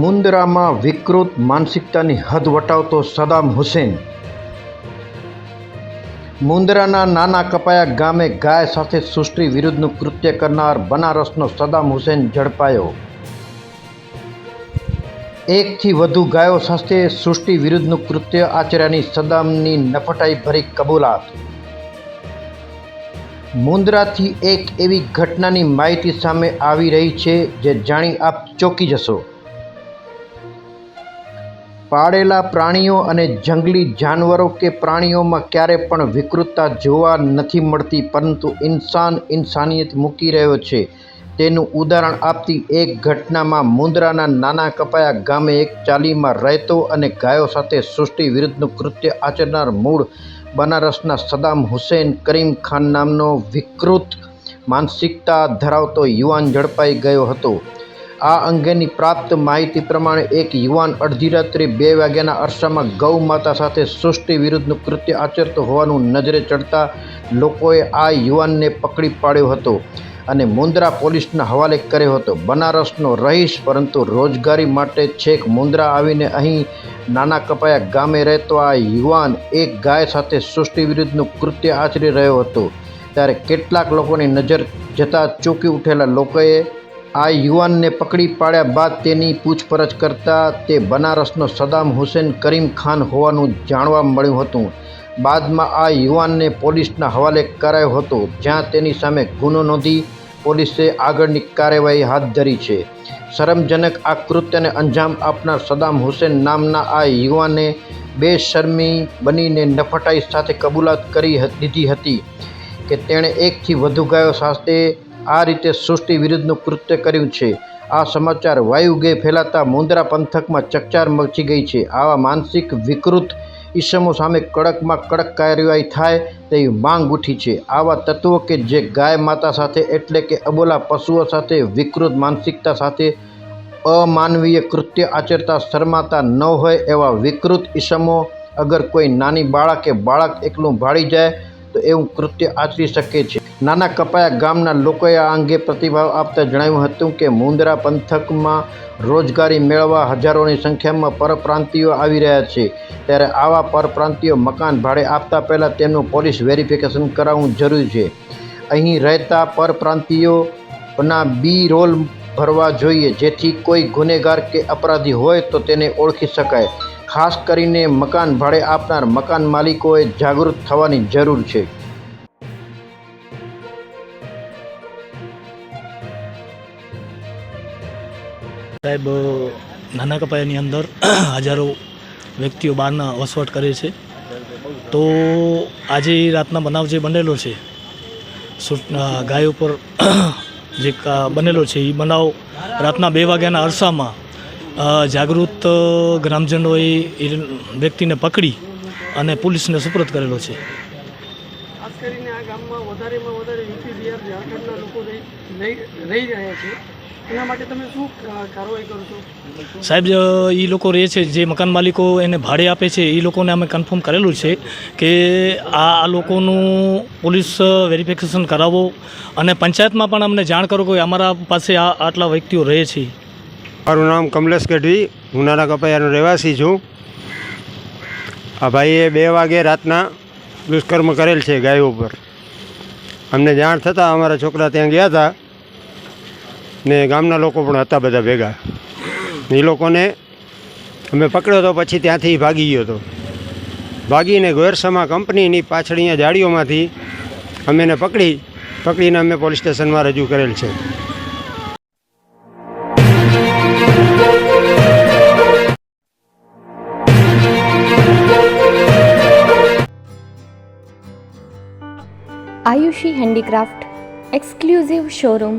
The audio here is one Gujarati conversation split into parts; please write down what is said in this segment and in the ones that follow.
મુંદરામાં વિકૃત માનસિકતાની હદ વટાવતો સદામ હુસેન. મુંદરાના નાના કપાયા ગામે ગાય સાથે સૃષ્ટિ વિરુદ્ધનું કૃત્ય કરનાર બનારસનો સદામ હુસેન ઝડપાયો. એકથી વધુ ગાયો સાથે સૃષ્ટિ વિરુદ્ધનું કૃત્ય આચર્યાની સદામની નફટાઈ ભરી કબૂલાત. મુંદ્રાથી એક એવી ઘટનાની માહિતી સામે આવી રહી છે જે જાણી આપ ચોંકી જશો. પાળેલા પ્રાણીઓ અને જંગલી જાનવરો કે પ્રાણીઓમાં ક્યારે પણ વિકૃતતા જોવા નથી મળતી, પરંતુ ઇન્સાન ઇન્સાનિયત મૂકી રહ્યો છે. તેનું ઉદાહરણ આપતી એક ઘટનામાં મુંદ્રાના નાના કપાયા ગામે એક ચાલીમાં રહેતો અને ગાયો સાથે સૃષ્ટિ વિરુદ્ધનું કૃત્ય આચરનાર મૂળ બનારસના સદામ હુસેન કરીમ ખાન નામનો વિકૃત માનસિકતા ધરાવતો યુવાન ઝડપાઈ ગયો હતો. આ અંગેની પ્રાપ્ત માહિતી પ્રમાણે એક યુવાન અડધી રાત્રે બે વાગ્યાના અરસામાં ગૌ માતા સાથે સૃષ્ટિ વિરુદ્ધનું કૃત્ય આચરતો હોવાનું નજરે ચડતા લોકોએ આ યુવાનને પકડી પાડ્યો હતો અને મુન્દ્રા પોલીસના હવાલે કર્યો હતો. બનારસનો રહીશ, પરંતુ રોજગારી માટે છેક મુન્દ્રા આવીને અહીં નાના કપાયા ગામે રહેતો આ યુવાન એક ગાય સાથે સૃષ્ટિ વિરુદ્ધનું કૃત્ય આચરી રહ્યો હતો. ત્યારે કેટલાક લોકોની નજર જતાં ચોંકી ઉઠેલા લોકોએ આ યુવાનને પકડી પાડ્યા બાદ તેની પૂછપરછ કરતા તે બનારસનો સદામ હુસેન કરીમ ખાન હોવાનું જાણવા મળ્યું હતું. બાદમાં આ યુવાનને પોલીસના હવાલે કરાયો હતો, જ્યાં તેની સામે ગુનો નોંધી પોલીસે આગળની કાર્યવાહી હાથ ધરી છે. શરમજનક આ કૃત્યને અંજામ આપનાર સદામ હુસેન નામના આ યુવાને બેશરમી બનીને નફટાઈ સાથે કબૂલાત કરી દીધી હતી કે તેણે એકથી વધુ ગાયો સાથે આ રીતે સૃષ્ટિ વિરુદ્ધનું કૃત્ય કર્યું છે. આ સમાચાર વાયુગે ફેલાતા મુંદ્રા પંથકમાં ચકચાર મચી ગઈ છે. આવા માનસિક વિકૃત ઈસમો સામે કડકમાં કડક કાર્યવાહી થાય તેવી માંગ ઉઠી છે. આવા તત્વો કે જે ગાય માતા સાથે એટલે કે અબોલા પશુઓ સાથે વિકૃત માનસિકતા સાથે અમાનવીય કૃત્ય આચરતા શરમાતા ન હોય એવા વિકૃત ઈસમો અગર કોઈ નાની બાળક કે બાળક એકલું ભાળી જાય તો એવું કૃત્ય આચરી શકે છે. નાના કપાયા ગામના લોકોએ આ અંગે પ્રતિભાવ આપતા જણાવ્યું હતું કે મુંદ્રા પંથકમાં રોજગારી મેળવવા હજારોની સંખ્યામાં પરપ્રાંતિયો આવી રહ્યા છે. ત્યારે આવા પરપ્રાંતિયો મકાન ભાડે આપતા પહેલાં તેમનું પોલીસ વેરિફિકેશન કરાવવું જરૂરી છે. અહીં રહેતા પરપ્રાંતિયોના બી રોલ ભરવા જોઈએ, જેથી કોઈ ગુનેગાર કે અપરાધી હોય તો તેને ઓળખી શકાય. ખાસ કરીને મકાન ભાડે આપનાર મકાન માલિકોએ જાગૃત થવાની જરૂર છે. સાહેબ નાના કપાયાની અંદર હજારો વ્યક્તિઓ બહારના વસવાટ કરે છે. તો આજે રાતના બનાવ જે બનેલો છે ગાય ઉપર જે બનેલો છે એ બનાવ રાતના બે વાગ્યાના અરસામાં જાગૃત ગ્રામજનોએ વ્યક્તિને પકડી અને પોલીસને સુપ્રત કરેલો છે. રહી રહ્યા છે. એના માટે તમે શું કાર્યવાહી કરો છો? સાહેબ એ લોકો રહે છે જે મકાન માલિકો એને ભાડે આપે છે એ લોકોને અમે કન્ફર્મ કરેલું છે કે આ આ લોકોનું પોલીસ વેરિફિકેશન કરાવો અને પંચાયતમાં પણ અમને જાણ કરો કે અમારા પાસે આ આટલા વ્યક્તિઓ રહે છે. મારું નામ કમલેશ ગઢવી હું નાના કપાયાનો રહેવાસી છું. આ ભાઈએ બે વાગે રાતના દુષ્કર્મ કરેલ છે ગાયો ઉપર. અમને જાણ થતાં અમારા છોકરા ત્યાં ગયા હતા. ને ગામના લોકો પણ હતા બધા ભેગા. એ લોકોને અમે પકડ્યો તો પછી ત્યાંથી ભાગી ગયો હતો ભાગીને ગોરસમા કંપનીની પાછળ અહીંયા જાળીઓમાંથી અમે એને પકડી, પકડીને અમે પોલીસ સ્ટેશનમાં રજૂ કરેલ છે. Ayushi handicraft, exclusive showroom.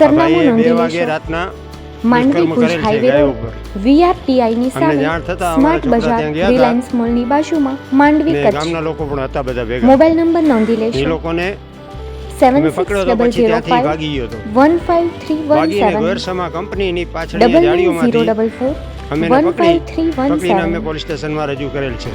સરનામું નોંધી લેશો રાતના માંડવી ભુજ હાઈવે રોડ વીઆરટીઆઈની સામે સ્માર્ટ બજાર. રિલાયન્સ મોલની બાજુમાં માંડવી કચ્છ. ગામના લોકો પણ હતા બધા ભેગા. મોબાઈલ નંબર નોંધી એ લોકોને સેવન સિક્સ ડબલ ઝીરો હતો one five three one seven કંપનીની પાછળ double zero double four one five three one seven. Police સ્ટેશનમાં રજૂ કરેલ છે.